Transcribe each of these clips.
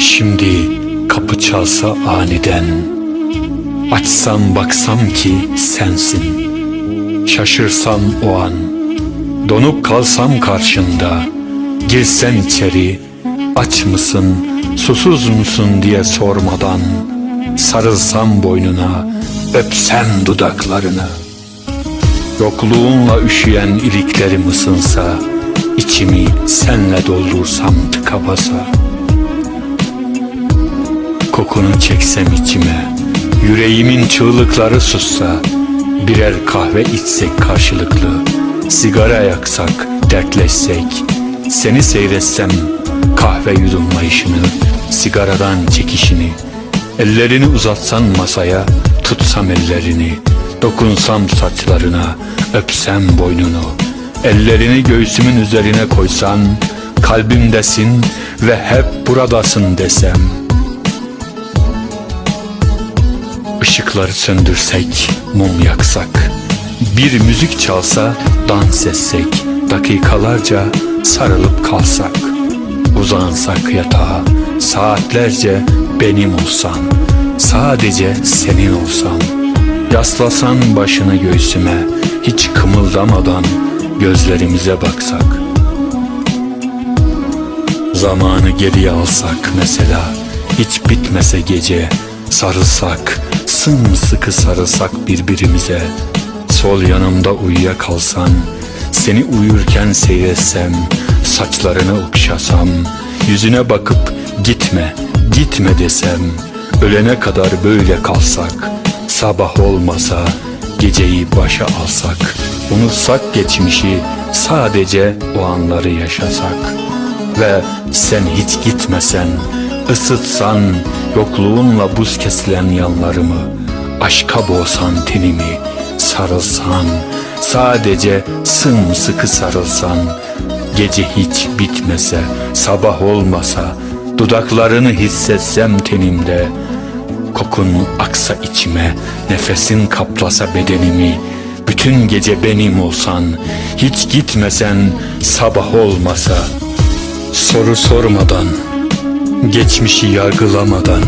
Şimdi kapı çalsa aniden Açsam baksam ki sensin. Şaşırsam o an Donup kalsam karşında Girsen içeri Aç mısın susuz musun diye sormadan Sarılsam boynuna Öpsem dudaklarını. Yokluğunla üşüyen iliklerim ısınsa içimi senle doldursam tıka basa Kokunu çeksem içime Yüreğimin çığlıkları sussa Birer kahve içsek karşılıklı Sigara yaksak, dertleşsek Seni seyretsem kahve yudumlayışını Sigaradan çekişini Ellerini uzatsan masaya Tutsam ellerini Dokunsam saçlarına Öpsem boynunu Ellerini göğsümün üzerine koysan Kalbimdesin ve hep buradasın desem Işıkları söndürsek, mum yaksak Bir müzik çalsa dans etsek Dakikalarca sarılıp kalsak Uzansak yatağa Saatlerce benim olsan Sadece senin olsam. Yaslasan başını göğsüme Hiç kımıldamadan Gözlerimize baksak. Zamanı geriye alsak mesela Hiç bitmese gece Sarılsak Sımsıkı sarılsak birbirimize Sol yanımda uyuyakalsan Seni uyurken seyretsem Saçlarını okşasam Yüzüne bakıp gitme Gitme desem Ölene kadar böyle kalsak Sabah olmasa Geceyi başa alsak Unutsak geçmişi Sadece o anları yaşasak Ve sen hiç gitmesen ısıtsan Yokluğunla buz kesilen yanlarımı Aşka boğsan tenimi Sarılsan Sadece sımsıkı sarılsan Gece hiç bitmese Sabah olmasa Dudaklarını hissetsem tenimde Kokun aksa içime Nefesin kaplasa bedenimi Bütün gece benim olsan Hiç gitmesen Sabah olmasa Soru sormadan Geçmişi yargılamadan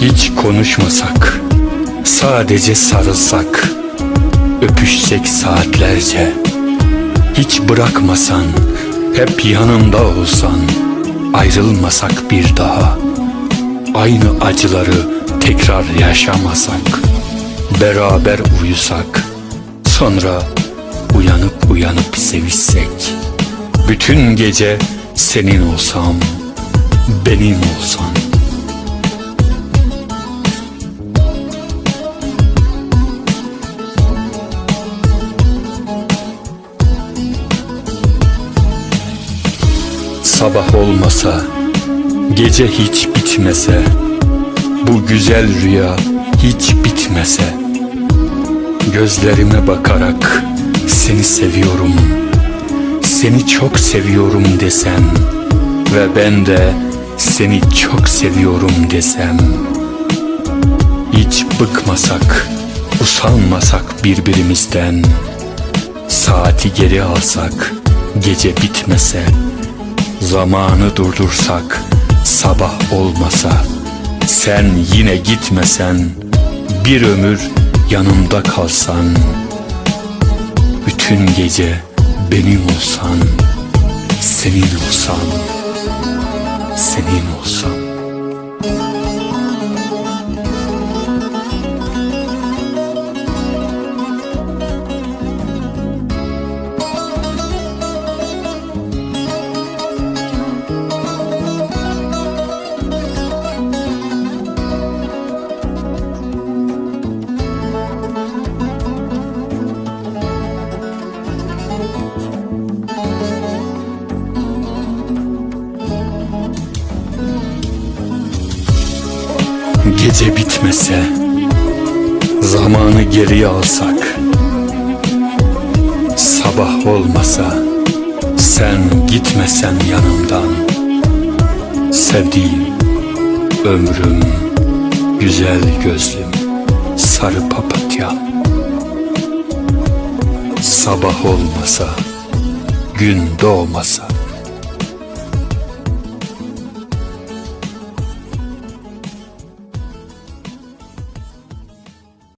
Hiç konuşmasak Sadece sarılsak Öpüşsek saatlerce Hiç bırakmasan Hep yanımda olsan Ayrılmasak bir daha Aynı acıları tekrar yaşamasak Beraber uyusak Sonra uyanıp uyanıp sevişsek Bütün gece senin olsam Benim olsan. Sabah olmasa Gece hiç bitmese Bu güzel rüya hiç bitmese Gözlerime bakarak Seni seviyorum Seni çok seviyorum desem Ve ben de Seni çok seviyorum desem Hiç bıkmasak Usanmasak birbirimizden. Saati geri alsak Gece bitmese Zamanı durdursak sabah olmasa. Sen yine gitmesen bir ömür yanımda kalsan. Bütün gece benim olsan Senin olsam Senin Gece bitmese Zamanı geriye alsak Sabah olmasa Sen gitmesen yanımdan Sevdiğim Ömrüm Güzel gözlüm Sarı papatya. Sabah olmasa Gün doğmasa